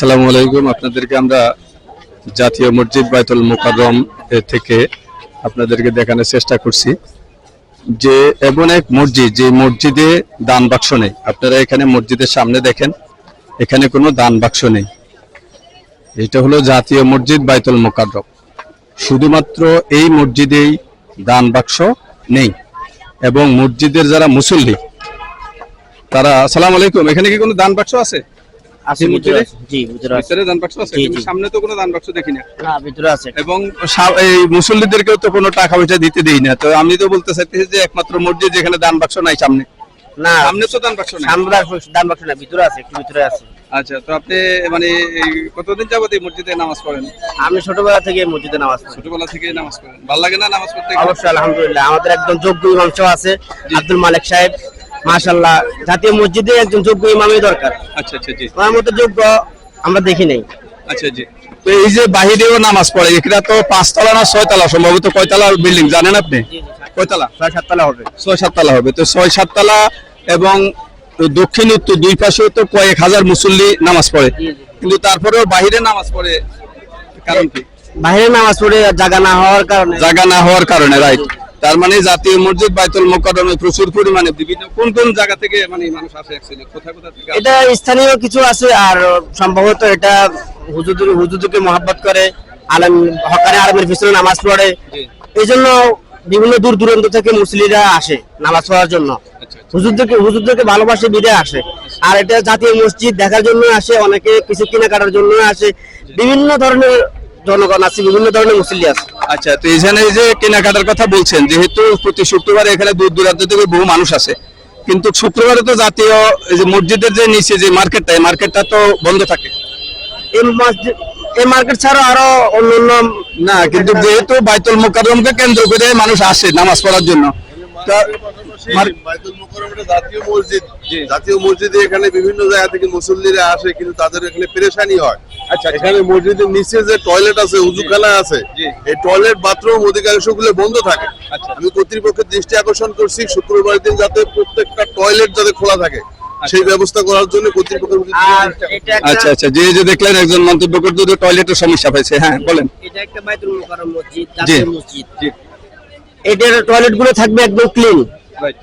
আসসালামু আলাইকুম। আপনাদেরকে আমরা জাতীয় মসজিদ বাইতুল মোকাররম থেকে আপনাদেরকে দেখানোর চেষ্টা করছি। যে এমন এক মসজিদ, যে মসজিদে দান বাক্স নেই। আপনারা এখানে মসজিদের সামনে দেখেন, এখানে কোনো দান বাক্স নেই। এটা হলো জাতীয় মসজিদ বাইতুল মোকাররম। শুধুমাত্র এই মসজিদেই দান বাক্স নেই। এবং মসজিদের যারা মুসল্লি, তারা, আসসালামু আলাইকুম, এখানে কি কোনো দান বাক্স আছে? আছে ভিতরে জি ভিতরে আছে। ভিতরে দান বাক্স আছে কিন্তু সামনে তো কোনো দান বাক্স দেখি না। না ভিতরে আছে। এবং এই মুসল্লিদেরকেও তো কোনো টাকা পয়সা দিতে দেই না। তো আমি তো বলতে চাইতেছি যে একমাত্র মসজিদ যেখানে দান বাক্স নাই সামনে। না সামনে তো দান বাক্স নাই। সামনে দান বাক্স না ভিতরে আছে একটু ভিতরে আছে। আচ্ছা তো আপনি মানে কতদিন যাবত এই মসজিদে নামাজ পড়েন? আমি ছোটবেলা থেকে মসজিদে নামাজ পড়ি। ছোটবেলা থেকে নামাজ পড়েন। ভালো লাগে না নামাজ পড়তে অবশ্যই আলহামদুলিল্লাহ। আমাদের একজন যোগ্য ইমাম আছে আব্দুল মালিক সাহেব। মাশাল্লাহ জাতীয় মসজিদে একজন যোগ্য ইমামই দরকার। আচ্ছা আচ্ছা জি। আমার মতো যোগ্য আমরা দেখি নাই। আচ্ছা জি। তো এই যে বাহিরেও নামাজ পড়ে এখানে তো পাঁচতলা না ছয়তলা? সম্ভবত কয়তলা বিল্ডিং জানেন আপনি? কয়তলা? ছয় সাততলা হবে। ছয় সাততলা হবে। তো ছয় সাততলা এবং দক্ষিণ উত্তর দুই পাশেও তো কয়েক হাজার মুসল্লি নামাজ পড়ে। কিন্তু তারপরেও বাহিরে নামাজ পড়ে কারণ কি? বাইরে নামাজ পড়ে জায়গা না হওয়ার কারণে। জায়গা না হওয়ার কারণে রাইট তার মানে জাতীয় মসজিদ বাইতুল মোকাররমে প্রচুর পরিমাণে বিভিন্ন কোন কোন জায়গা থেকে মানে মানুষ আসে অ্যাকচুয়ালি কোথায় কোথা থেকে এটা স্থানীয় কিছু আছে আর সম্ভবত এটা হুজুর হুজুরকে মহাব্বত করে আলম হকানে আলমের পিছনে নামাজ পড়ে। এই জন্য বিভিন্ন দূর দূরান্ত থেকে মুসলিরা আসে নামাজ পড়ার জন্য। আচ্ছা আচ্ছা। হুজুরদেরকে হুজুরদেরকে ভালোবাসে বিদে আসে। আর এটা জাতীয় মসজিদ দেখার জন্য আসে অনেকে কিছু কেনাকাটার জন্য আসে। বিভিন্ন ধরনের জনগণ আছে বিভিন্ন ধরনের মুসল্লি আছে আচ্ছা তো এখানে যে কেনাকাটার কথা বলছেন যেহেতু প্রতি শুক্রবারে এখানে দূর দূরান্ত থেকে বহু মানুষ আসে কিন্তু শুক্রবারে তো জাতীয় এই যে মসজিদের যে নিচে যে মার্কেটটা এই মার্কেটটা তো বন্ধ থাকে এই মসজিদ এই মার্কেট ছাড়াও আরও অন্যান্য না কিন্তু যেহেতু বাইতুল মোকাররমকে কেন্দ্র করে মানুষ আসে নামাজ পড়ার জন্য বাইতুল জাতীয় মসজিদ। জাতীয় মসজিদে এখানে বিভিন্ন জায়গা থেকে মুসল্লিরা আসে কিন্তু তাদের এখানে পেরেশানি হয়। আচ্ছা এখানে মসজিদের নিচে যে টয়লেট আছে উজুখানা আছে এই টয়লেট বাথরুম অধিকাংশগুলো বন্ধ থাকে। আচ্ছা। আমি কর্তৃপক্ষের দৃষ্টি আকর্ষণ করছি শুক্রবার দিন যাতে প্রত্যেকটা টয়লেট যাতে খোলা থাকে সেই ব্যবস্থা করার জন্য কর্তৃপক্ষের আচ্ছা আচ্ছা। যে যে দেখলেন একজন মন্তব্য করতে যে টয়লেটের সমস্যা হয়েছে। হ্যাঁ বলেন। এটা একটা বাইতুল মুকাররম মসজিদ মসজিদ। এটার টয়লেটগুলো থাকবে একদম ক্লিন রাইট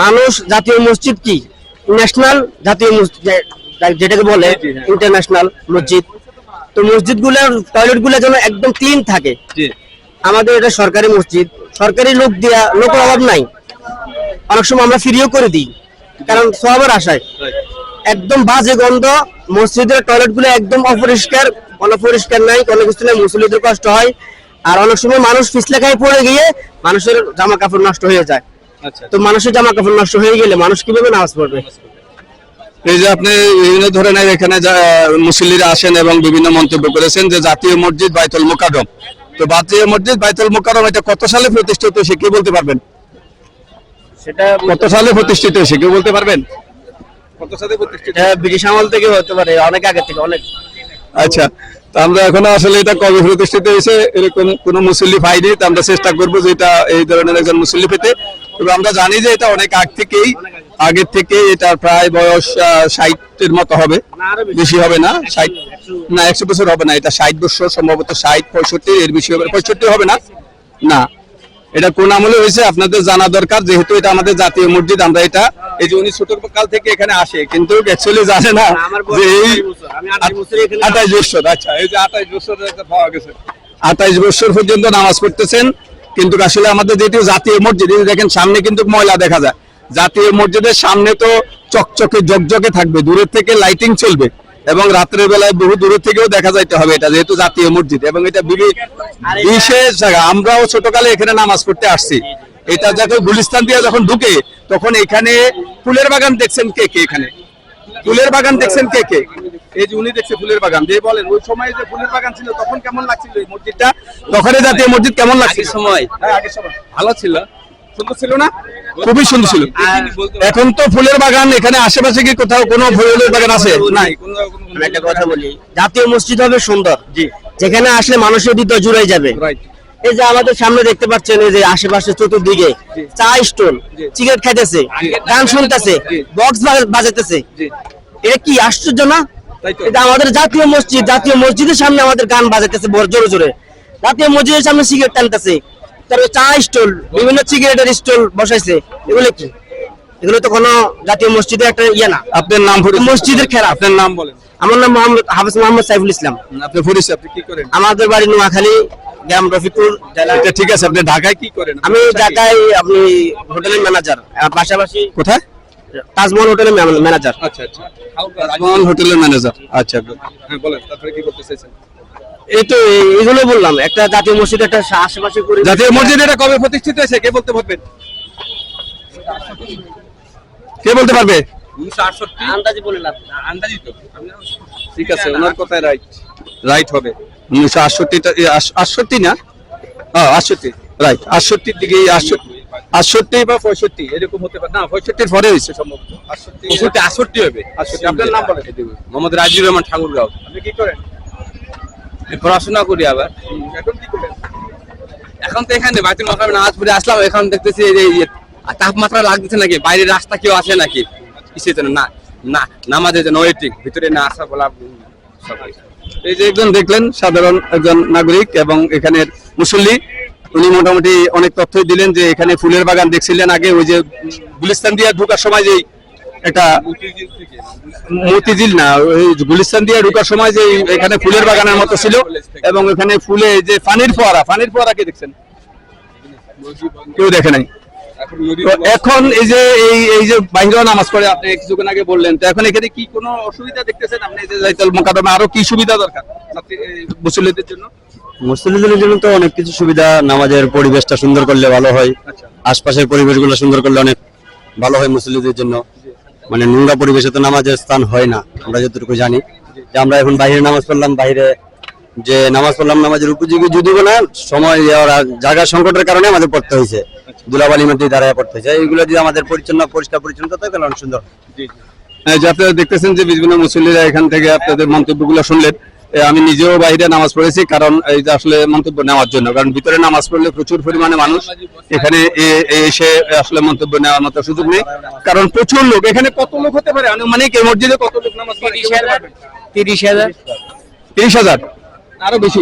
মানুষ জাতীয় মসজিদ কি? ন্যাশনাল জাতীয় মসজিদ যেটাকে বলে। ইন্টারন্যাশনাল মসজিদ তো মসজিদ। গুলোর টয়লেটগুলো যেন একদম ক্লিন থাকে। আমাদের এটা সরকারি মসজিদ। সরকারি লোক দিয়া লোকের অভাব নাই। অনেক সময় আমরা ফ্রিও করে দিই। কারণ সবার আশায়। একদম বাজে গন্ধ মসজিদের টয়লেটগুলো একদম অপরিষ্কার কোনো পরিষ্কার নাই কোনো কিছু নাই মুসলিদের কষ্ট হয়। আর অনেক সময় মানুষ পিছলে খাই পড়ে গিয়ে মানুষের জামা কাপড় নষ্ট হয়ে যায়। তো মানুষের জামা কাপড় নষ্ট হয়ে গেলে মানুষ কীভাবে নামাজ পড়বে? এই যে আপনি বিভিন্ন ধরনের এখানে মুসল্লিরা আসেন এবং বিভিন্ন মন্তব্য করেছেন যে জাতীয় মসজিদ বাইতুল মোকাররম। তো জাতীয় মসজিদ বাইতুল মোকাররম এটা কত সালে প্রতিষ্ঠিত হয়েছে কেউ বলতে পারবেন? সেটা কত সালে প্রতিষ্ঠিত হয়েছে কেউ বলতে পারবেন? কত সালে প্রতিষ্ঠিত? ব্রিটিশ আমল থেকে হতে পারে অনেক আগে থেকে অনেক। আচ্ছা তো আমরা এখনও আসলে এটা কবে প্রতিষ্ঠিত হয়েছে এরকম কোনো মুসল্লি পাইনি তো আমরা চেষ্টা করব যে এটা এই ধরনের একজন মুসল্লি পেতে। তবে আমরা জানি যে এটা অনেক আগ থেকেই আগের থেকে এটা প্রায় বয়স ষাটের মতো হবে। বেশি। হবে না? ষাট না একশো বছর হবে না। এটা ষাট বছর সম্ভবত ষাট পঁয়ষট্টি এর বেশি হবে পঁয়ষট্টি হবে না? না। এটা কোন আমলে হয়েছে আপনাদের জানা দরকার যেহেতু এটা আমাদের জাতীয় মসজিদ আমরা এটা এই যে উনি ছোট কাল থেকে এখানে আসে কিন্তু অ্যাকচুয়ালি জানে না যে এই 28 বছর। আমি 28 বছর এখানে আঠাইশ বছর আচ্ছা এই যে আঠাইশ বছর পাওয়া গেছে আঠাইশ বছর পর্যন্ত নামাজ পড়তেছেন কিন্তু আসলে আমাদের যেটি জাতীয় মসজিদ দেখেন সামনে কিন্তু ময়লা দেখা যায়। জাতীয় মসজিদের সামনে তো চকচকে জকজকে থাকবে দূরের থেকে লাইটিং চলবে এবং রাত্রের বেলায় বহু দূরের থেকেও দেখা যাইতে হবে এটা যেহেতু জাতীয় মসজিদ এবং এটা বিশেষ জায়গা আমরাও ছোটকালে এখানে নামাজ পড়তে আসছি। এটা যখন গুলিস্তান দিয়ে যখন ঢুকে তখন এখানে ফুলের বাগান দেখছেন কে কে এখানে? ফুলের বাগান দেখছেন কে কে? এই যে উনি দেখছে ফুলের বাগান যে বলেন ওই সময় যে ফুলের বাগান ছিল তখন কেমন লাগছিল এই মসজিদটা? তখনই জাতীয় মসজিদ কেমন লাগছিল? সময়? হ্যাঁ আগের সময়। ভালো ছিল। সুন্দর ছিল না? খুবই সুন্দর ছিল। এখন তো ফুলের বাগান এখানে আশেপাশে কি কোথাও কোনো ফুলের বাগান আছে? নাই একটা কথা বলি। জাতীয় মসজিদ হবে সুন্দর। যেখানে আসলে মানুষের হৃদয় জুড়াই যাবে। রাইট এই যে আমাদের সামনে দেখতে পাচ্ছেন এই যে আশেপাশে চতুর্দিকে চা স্টোন। সিগারেট খাইতেছে গান শুনতেছে বক্স বাজাতেছে এটা কি আশ্চর্য না? এটা আমাদের জাতীয় মসজিদ জাতীয় মসজিদের সামনে আমাদের গান বাজাইতেছে বড় জোরে জোরে। জাতীয় মসজিদের সামনে সিগারেট টানতেছে। তারপরে চা স্টল বিভিন্ন সিগারেটের স্টল বসাইছে। এগুলো কি? এগুলো তো কোনো জাতীয় মসজিদের একটা ইয়ে না। আপনার নাম মসজিদের খেলা। আপনার নাম বলেন। আমার নাম মোহাম্মদ হাফিজ মোহাম্মদ সাইফুল ইসলাম। আপনি পরিচয় আপনি কি করেন? আমাদের বাড়ি নোয়াখালী গ্রাম রফিকুর এটা ঠিক আছে আপনি ঢাকায় কি করেন? আমি ঢাকায় আপনি হোটেলের ম্যানেজার পাশাপাশি কোথায়? তাজমহল হোটেলের ম্যানেজার। আচ্ছা আচ্ছা। রাজমহল হোটেলের ম্যানেজার। আচ্ছা হ্যাঁ বলেন তারপরে কি করতে চাইছেন? এই তো এইগুলো বললাম একটা জাতীয় মসজিদ একটা আশেপাশে করে জাতীয় মসজিদ এটা কবে প্রতিষ্ঠিত হয়েছে? কে বলতে পারবেন কে বলতে পারবে? আন্দাজে বলে লাভ আন্দাজি তো। ঠিক আছে ওনার কথাই রাইট রাইট হবে। উনিশশো আটষট্টিটা আটষট্টি না? হ্যাঁ আটষট্টি রাইট আটষট্টির দিকে আটষট্টি বা পঁয়ষট্টি এরকম হতে পারে। না পঁয়ষট্টির পরে হয়েছে সম্ভবত। আটষট্টি আটষট্টি হবে। আটষট্টি আপনার নাম বলেন। মোহাম্মদ রাজিউর রহমান ঠাকুরগাঁও। আপনি কি করেন? পড়াশোনা করি আবার। এখন কি করেন? এখন তো এখানে বাইতুল মাকামে নামাজ পড়ে আসলাম এখন দেখতেছি এই তাপমাত্রা লাগতেছে নাকি? বাইরে রাস্তা কেউ আছে নাকি? কিসের জন্য না না নামাজের জন্য ওয়েটিং ভিতরে না আসা বলা উম, সব কিছু। এই যে একজন দেখলেন সাধারণ একজন নাগরিক এবং এখানের মুসল্লি, উনি মোটামুটি অনেক তথ্যই দিলেন যে এখানে ফুলের বাগান দেখছিলেন আগে, ওই যে গুলিস্তান দিয়ে ঢোকার সময় যে একটা মতিঝিল না, ওই গুলিস্তান দিয়ে ঢোকার সময় যে এখানে ফুলের বাগানের মতো ছিল এবং এখানে ফুলে যে পানির ফোয়ারা পানির ফোয়ারা কে দেখছেন? কেউ দেখে নাই। এখন এই যে এই এই যে নামাজ পড়ে আপনি কিছুক্ষণ আগে বললেন তো এখন এখানে কি কোনো অসুবিধা দেখতেছেন আপনি যে জাইতুল মোকাদ্দমে আরও কি সুবিধা দরকার মুসল্লিদের জন্য? মুসলিমদের জন্য তো অনেক কিছু সুবিধা নামাজের পরিবেশটা সুন্দর করলে ভালো হয় আচ্ছা। আশপাশের পরিবেশগুলো সুন্দর করলে অনেক ভালো হয় মুসলিমদের জন্য। মানে নোংরা পরিবেশে তো নামাজের স্থান হয় না আমরা যতটুকু জানি। যে আমরা এখন বাইরে নামাজ পড়লাম বাইরে যে নামাজ পড়লাম নামাজের উপযোগী যদিও না সময় দেওয়ার জায়গা সংকটের কারণে আমাদের পড়তে হয়েছে। দুলাবালি মধ্যে দাঁড়ায় পড়তে হয়েছে। এইগুলো যদি আমাদের পরিচ্ছন্ন পরিষ্কার পরিচ্ছন্ন থাকে তাহলে অনেক সুন্দর। যে আপনারা দেখতেছেন যে বিভিন্ন মুসল্লিরা এখান থেকে আপনাদের মন্তব্যগুলো শুনলেন আমি নিজেও বাইরে নামাজ পড়েছি কারণ এই যে আসলে মন্তব্য নেওয়ার জন্য কারণ ভিতরে নামাজ পড়লে প্রচুর পরিমাণে মানুষ এখানে এসে আসলে মন্তব্য নেওয়ার মতো সুযোগ নেই। কারণ প্রচুর লোক এখানে কত লোক হতে পারে? আনুমানিক এই মসজিদে কত লোক নামাজ তিরিশ হাজার? তিরিশ হাজার? আরও বেশি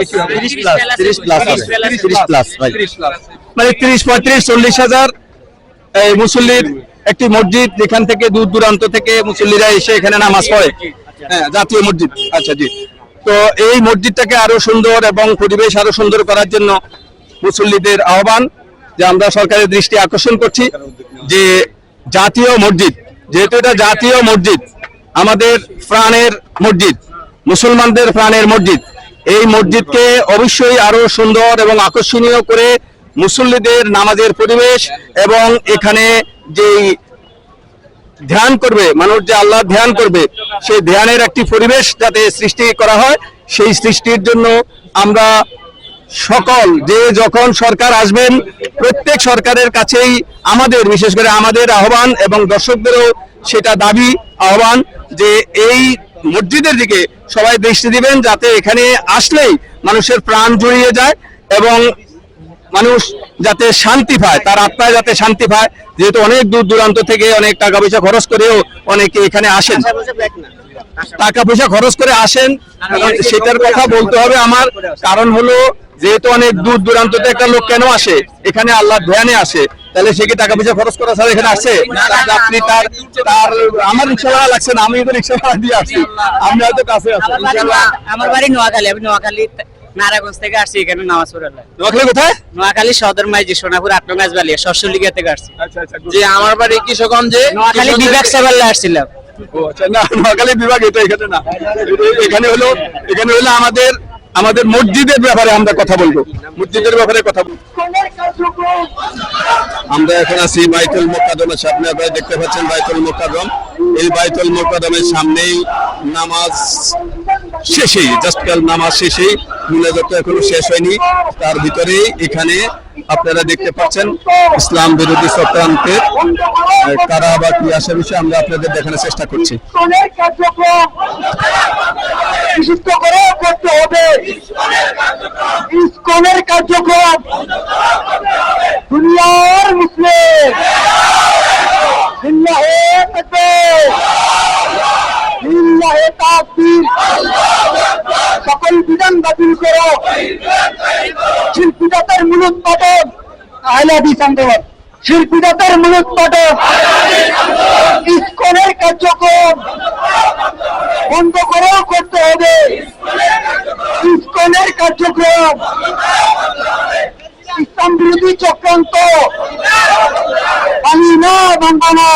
বেশি হবে। তিরিশ প্লাস তিরিশ প্লাস তিরিশ প্লাস ভাই। মানে তিরিশ পঁয়ত্রিশ চল্লিশ হাজার এই মুসল্লির একটি মসজিদ যেখান থেকে দূর দূরান্ত থেকে মুসল্লিরা এসে এখানে নামাজ পড়ে। হ্যাঁ জাতীয় মসজিদ। আচ্ছা জি। তো এই মসজিদটাকে আরও সুন্দর এবং পরিবেশ আরও সুন্দর করার জন্য মুসল্লিদের আহ্বান যে আমরা সরকারের দৃষ্টি আকর্ষণ করছি যে জাতীয় মসজিদ যেহেতু এটা জাতীয় মসজিদ আমাদের প্রাণের মসজিদ মুসলমানদের প্রাণের মসজিদ। এই মসজিদকে অবশ্যই আরও সুন্দর এবং আকর্ষণীয় করে মুসল্লিদের নামাজের পরিবেশ এবং এখানে যেই ধ্যান করবে, মানুষ যে আল্লাহ ধ্যান করবে, সেই ধ্যানের একটি পরিবেশ যাতে সৃষ্টি করা হয়, সেই সৃষ্টির জন্য আমরা সকল, যে যখন সরকার আসবেন, প্রত্যেক সরকারের কাছেই আমাদের, বিশেষ করে আমাদের আহ্বান এবং দর্শকদেরও সেটা দাবি, আহ্বান যে এই মসজিদের দিকে সবাই দৃষ্টি দিবেন যাতে এখানে আসলেই মানুষের প্রাণ জড়িয়ে যায় এবং মানুষ যাতে শান্তি পায়, তার আত্মায় যাতে শান্তি পায়। যেহেতু অনেক দূর দূরান্ত থেকে অনেক টাকা পয়সা খরচ করেও অনেকে এখানে আসেন। টাকা পয়সা খরচ করে আসেন সেটার কথা বলতে হবে আমার। কারণ হলো, যেহেতু অনেক দূর দূরান্ত থেকে একটা লোক কেন আসে? এখানে আল্লাহ ধ্যানে আসে। তাহলে সে কি টাকা পয়সা খরচ করা ছাড়া এখানে আসে আপনি তার তার আমার রিক্সা ভাড়া লাগছে না আমি তো রিক্সা ভাড়া দিয়ে আসছি। আমি হয়তো কাছে আছি আমার বাড়ি নোয়া- আমার বাড়ি নোয়াখালী আমি নোয়াখালী নারায়ণগঞ্জ থেকে আসছি এখানে নামাজ পড়ে নোয়াখালী কোথায়? নোয়াখালী সদর মাইজি সোনাপুর আট বালিয়া থেকে আসছি। আচ্ছা আচ্ছা যে আমার বাড়ি কিশোরগঞ্জে নোয়াখালী বিভাগ সেবাল্লা আসছিলাম। ও আচ্ছা না নোয়াখালী বিভাগ এটা এখানে না। এখানে হলো এখানে হলো আমাদের আমাদের মসজিদের ব্যাপারে আমরা কথা বলব। মসজিদের ব্যাপারে কথা বলব। আমরা এখন আছি বাইতুল মোকাদমের সামনে, আপনারা দেখতে পাচ্ছেন বাইতুল মোকাদম এই বাইতুল মোকাদমের সামনেই নামাজ শেষেই জাস্ট কাল নামাজ শেষেই মিলাদত এখনও শেষ হয়নি। তার ভিতরেই এখানে আপনারা দেখতে পাচ্ছেন ইসলাম বিরোধী চক্রান্তের কারা বা কি আসে বিষয়ে আমরা আপনাদের দেখানোর চেষ্টা করছি। নিষিদ্ধ করে করতে হবে। ইসকনের কার্যক্রম দুনিয়ার মুসলিম। তাকবীর। বিধান বাতিল করো। শিল্পী জাতের মূলোৎপাদন আহলে হাদিস আন্দোলন শিল্পী জাতের মূলোৎপাদন ইস্কনের কার্যক্রম বন্ধ করেও করতে হবে। ইস্কনের কার্যক্রম। ইসলাম বিরোধী চক্রান্ত। আমি না না।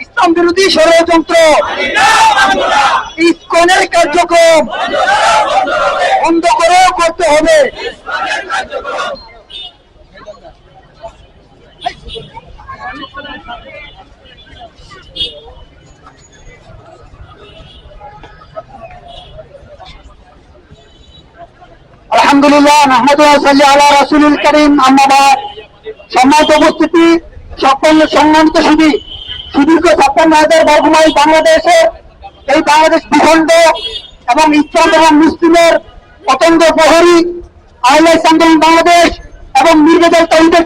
ইসলাম বিরোধী ষড়যন্ত্র। ইস্কনের কার্যক্রম। বন্ধ করেও করতে হবে। আলহামদুলিল্লাহ করিম সম্মানিত উপস্থিতি সকল সম্মানিত সুদী, সুদীর্ঘ ছাপ্পান্ন হাজার বাংলাদেশে এই বাংলাদেশ এবং ইসলাম এবং মুসলিমের পতঙ্গ প্রহরী বাংলাদেশ এবং তহিদের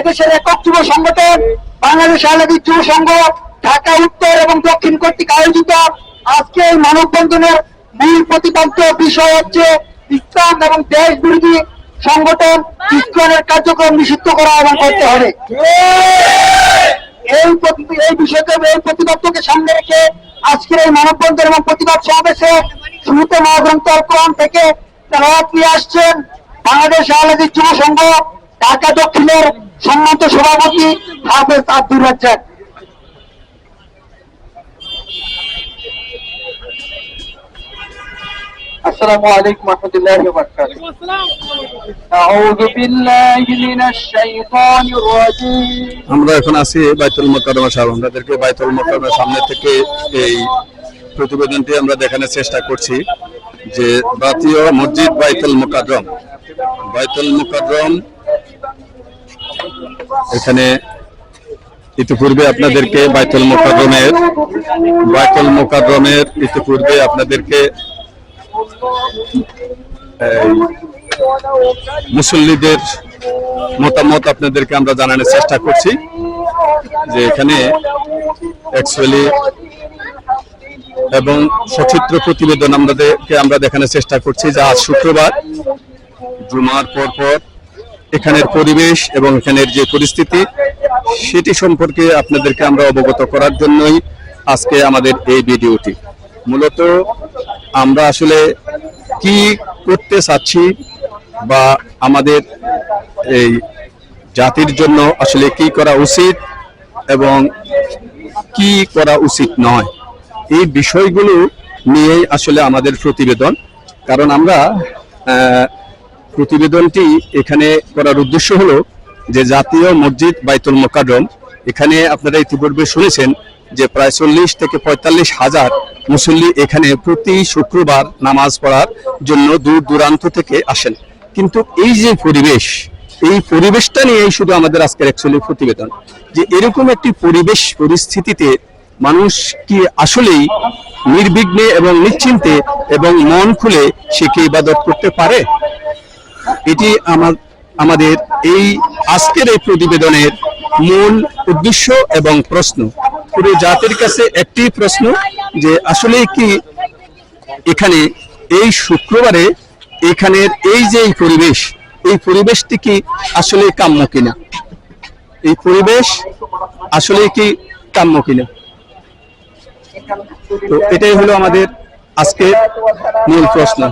এদেশের একক যুব সংগঠন, বাংলাদেশ আহলাদি যুব সংঘ, ঢাকা, উত্তর এবং দক্ষিণ কর্তৃক আয়োজিত আজকে এই মানববন্ধনের মূল প্রতিপাদ্য বিষয় হচ্ছে ইসলাম এবং দেশ বিরোধী সংগঠন ইসলামের কার্যক্রম নিষিদ্ধ করা এবং করতে হবে। এই এই বিষয়কে এই প্রতিবাদকে সামনে রেখে আজকের এই মানববন্ধন এবং প্রতিবাদ সমাবেশে শুরুতে মহাগ্রন্থ কোরআন থেকে তেলাওয়াত নিয়ে আসছেন বাংলাদেশ আহলাদি যুব সংঘ, ঢাকা দক্ষিণের সম্মানিত সভাপতি হাফেজ আব্দুর রাজ্জাক। السلام عليكم ورحمة الله وبركاته أعوذ بالله من الشيطان الرجيم আমরা এখন আছি বাইতুল মোকাররমা সাহেব আমাদেরকে বাইতুল মোকাররমার সামনে থেকে এই প্রতিবেদনটি আমরা দেখানোর চেষ্টা করছি যে জাতীয় মসজিদ বাইতুল মোকাররম বাইতুল মোকাররম এখানে ইতিপূর্বে আপনাদেরকে বাইতুল মোকাররমের বাইতুল মোকাররমের ইতিপূর্বে আপনাদেরকে এই মুসল্লিদের মতামত আপনাদেরকে আমরা জানানোর চেষ্টা করছি যে এখানে অ্যাকচুয়ালি এবং সচিত্র প্রতিবেদন আমাদেরকে আমরা দেখানোর চেষ্টা করছি যে আজ শুক্রবার, জুমার পর পর এখানের পরিবেশ এবং এখানের যে পরিস্থিতি সেটি সম্পর্কে আপনাদেরকে আমরা অবগত করার জন্যই আজকে আমাদের এই ভিডিওটি। মূলত আমরা আসলে কি করতে চাচ্ছি বা আমাদের এই জাতির জন্য আসলে কি করা উচিত এবং কি করা উচিত নয়, এই বিষয়গুলো নিয়েই আসলে আমাদের প্রতিবেদন। কারণ আমরা প্রতিবেদনটি এখানে করার উদ্দেশ্য হলো যে জাতীয় মসজিদ বাইতুল মোকাররম, এখানে আপনারা ইতিপূর্বে শুনেছেন যে প্রায় চল্লিশ থেকে পঁয়তাল্লিশ হাজার মুসল্লি এখানে প্রতি শুক্রবার নামাজ পড়ার জন্য দূর দূরান্ত থেকে আসেন। কিন্তু এই যে পরিবেশ, এই পরিবেশটা নিয়েই শুধু আমাদের আজকের অ্যাকচুয়ালি প্রতিবেদন। যে এরকম একটি পরিবেশ পরিস্থিতিতে মানুষ কি আসলেই নির্বিঘ্নে এবং নিশ্চিন্তে এবং মন খুলে সে কি ইবাদত করতে পারে? এটি আমার আমাদের এই আজকের এই প্রতিবেদনের মূল উদ্দেশ্য এবং প্রশ্ন। পুরো জাতির কাছে একটি প্রশ্ন যে আসলে কি এখানে এই শুক্রবারে এখানের এই যে এই পরিবেশ, এই পরিবেশটি কি আসলে কাম্য কিনা? এই পরিবেশ আসলে কি কাম্য কিনা? তো এটাই হলো আমাদের আজকের মূল প্রশ্ন।